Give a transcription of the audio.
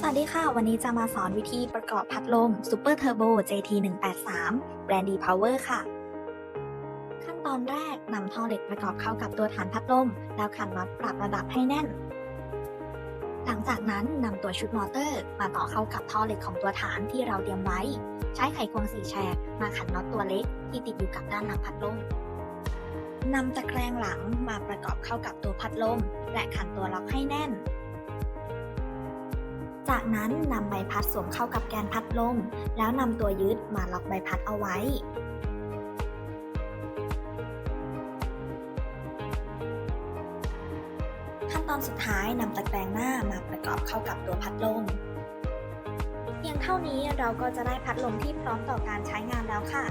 สวัสดีค่ะ วันนี้จะมาสอนวิธีประกอบพัดลม Super Turbo JT183 แบรนด์ D Power ค่ะ ขั้นตอนแรกนำท่อเหล็กประกอบเข้ากับตัวฐานพัดลม แล้วขันน็อตปรับระดับให้แน่น หลังจากนั้นนำตัวชุดมอเตอร์ มาต่อเข้ากับท่อเหล็กของตัวฐานที่เราเตรียมไว้ ใช้ไขควงสี่แฉกมาขันน็อตตัวเล็ก ที่ติดอยู่กับด้านหลังพัดลมนำตะแกรงหลังมาประกอบเข้ากับตัวพัดลม และขันตัวล็อกให้แน่น จากนั้นนำใบพัดสวมเข้ากับแกนพัดลม แล้วนำตัวยึดมาล็อกใบพัดเอาไว้ ขั้นตอนสุดท้ายนำตะแกรงหน้ามาประกอบเข้ากับตัวพัดลมเพียงเท่านี้เราก็จะได้พัดลมที่พร้อมต่อการใช้งานแล้วค่ะ